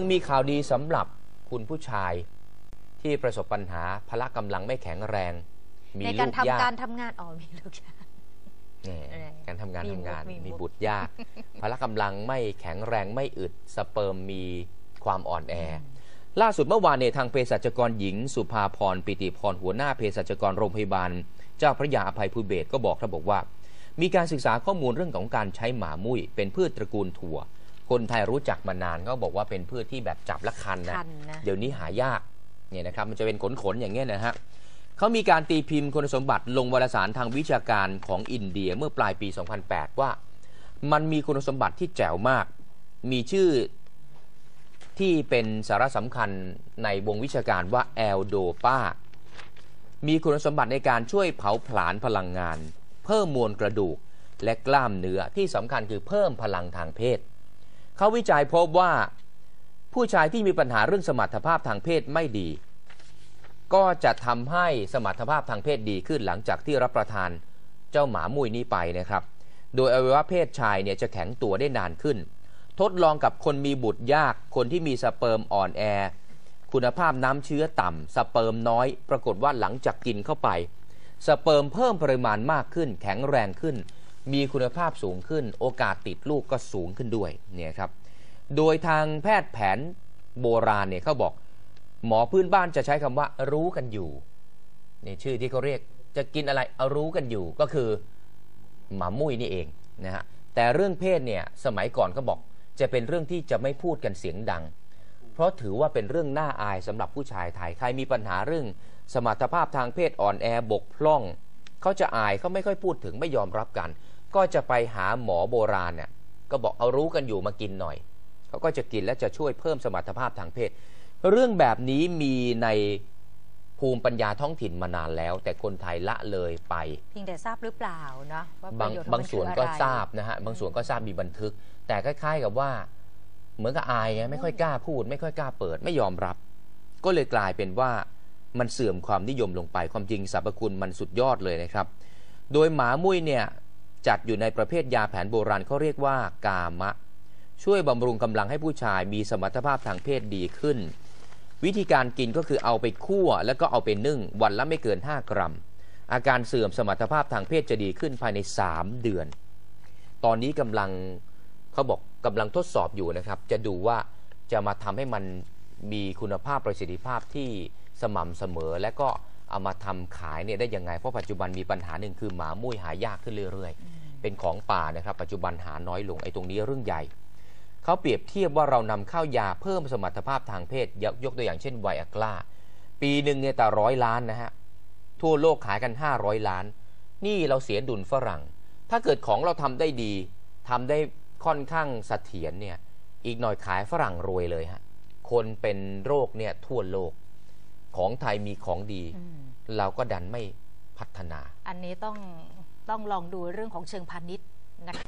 มีข่าวดีสำหรับคุณผู้ชายที่ประสบปัญหาพละกำลังไม่แข็งแรง มีในลูการกทำยากการทำงานอ๋อมีลูกชายแหม่เออการทำงานมีทำงานมุกมีมุกมีบุตรยาก พละกำลังไม่แข็งแรงไม่อึดสเปิร์มมีความอ่อนแอ ล่าสุดเมื่อวานเนี่ยทางเภสัชกรหญิง สุภาพรปิติพรหัวหน้าเภสัชกรโรงพยาบาล เจ้าพระยาอภัยภูเบศรก็บอกครับบอกว่า มีการศึกษาข้อมูลเรื่องของการใช้หมามุ้ยเป็นพืชตระกูลถั่ว คนไทยรู้จักมานานก็บอกว่าเป็นพืชที่แบบจับและคันนะคันนะ เดี๋ยวนี้หายากเนี่ยนะครับมันจะเป็นขนๆอย่างเงี้ยนะฮะเขามีการตีพิมพ์คุณสมบัติลงวารสารทางวิชาการของอินเดียเมื่อปลายปี 2008 ว่า มันมีคุณสมบัติที่แจ๋วมาก มีชื่อที่เป็นสาระสำคัญในวงวิชาการว่าแอลโดปามีคุณสมบัติในการช่วยเผาผลาญพลังงาน เพิ่มมวลกระดูกและกล้ามเนื้อที่สำคัญคือเพิ่มพลังทางเพศ เขาวิจัยพบว่า ผู้ชายที่มีปัญหาเรื่องสมรรถภาพทางเพศไม่ดี ก็จะทำให้สมรรถภาพทางเพศดีขึ้นหลังจากที่รับประทานเจ้าหมามุยนี้ไปนะครับ โดยอวัยวะเพศชายเนี่ยจะแข็งตัวได้นานขึ้น ทดลองกับคนมีบุตรยาก คนที่มีสเปิร์มอ่อนแอ คุณภาพน้ำเชื้อต่ำสเปิร์มน้อย ปรากฏว่าหลังจากกินเข้าไป สเปิร์มเพิ่มปริมาณมากขึ้น แข็งแรงขึ้น มีคุณภาพสูงขึ้น โอกาสติดลูกก็สูงขึ้นด้วยเนี่ยครับโดยทางแพทย์แผนโบราณเนี่ยเขาบอก หมอพื้นบ้านจะใช้คำว่ารู้กันอยู่นี่ชื่อที่เขาเรียกจะกินอะไรเอารู้กันอยู่ก็คือหมามุ้ยนี่เองนะฮะแต่เรื่องเพศเนี่ยสมัยก่อนเขาบอกจะเป็นเรื่องที่จะไม่พูดกันเสียงดัง เพราะถือว่าเป็นเรื่องน่าอายสำหรับผู้ชายไทยใครมีปัญหาเรื่อง สมรรถภาพทางเพศอ่อนแอบกพร่องเขาจะอายเขาไม่ค่อยพูดถึงไม่ยอมรับกัน ก็จะไปหาหมอโบราณเนี่ยก็บอกเอารู้กันอยู่มากินหน่อยเขาก็จะกินและจะช่วยเพิ่มสมรรถภาพทางเพศ เรื่องแบบนี้มีในภูมิปัญญาท้องถิ่นมานานแล้ว แต่คนไทยละเลยไปเพียงแต่ทราบหรือเปล่าเนาะว่าปบางระโยชน์ของบางมันส่วนคือก็อะไรทราบนะฮะบางส่วนก็ทราบมีบันทึก แต่คล้าย ๆ กับว่า เหมือนกับอายไงไม่ค่อยกล้าพูด ไม่ค่อยกล้าเปิดไม่ยอมรับ ก็เลยกลายเป็นว่ามันเสื่อมความนิยมลงไปความจริงสรรพคุณมันสุดยอดเลยนะครับ โดยหมามุ้ยเนี่ย จัดอยู่ในประเภทยาแผนโบราณเขาเรียกว่ากามะ ช่วยบำรุงกำลังให้ผู้ชายมีสมรรถภาพทางเพศดีขึ้น วิธีการกินก็คือเอาไปคั่ว แล้วก็เอาไปนึ่ง วันละไม่เกิน 5 กรัม อาการเสื่อมสมรรถภาพทางเพศจะดีขึ้นภายใน 3 เดือน ตอนนี้กำลังเขาบอกกำลังทดสอบอยู่นะครับ จะดูว่าจะมาทำให้มันมีคุณภาพประสิทธิภาพที่สม่ำเสมอและก็เอามาทำขายเนี่ยได้ยังไง เพราะปัจจุบันมีปัญหาหนึ่งคือหมามุ้ยหายากขึ้นเรื่อย ๆ เป็นของป่านะครับ ปัจจุบันหาน้อยลงไอ้ตรงนี้เรื่องใหญ่เขาเปรียบเทียบว่าเรานำเข้ายาเพิ่มสมรรถภาพทางเพศยกยกตัวอย่างเช่นไวอากราปีหนึ่งเนี่ยแต่ร้อยล้านนะฮะทั่วโลกขายกัน 500 ล้าน นี่เราเสียดุลฝรั่ง ถ้าเกิดของเราทำได้ดีทำได้ค่อนข้างเสถียรเนี่ยอีกหน่อยขายฝรั่งรวยเลยฮะคนเป็นโรคเนี่ยทั่วโลก ของไทยมีของดีอืมเราก็ดันไม่พัฒนา อันนี้ต้อง ต้องลองดูเรื่องของเชิงพาณิชย์นะคะ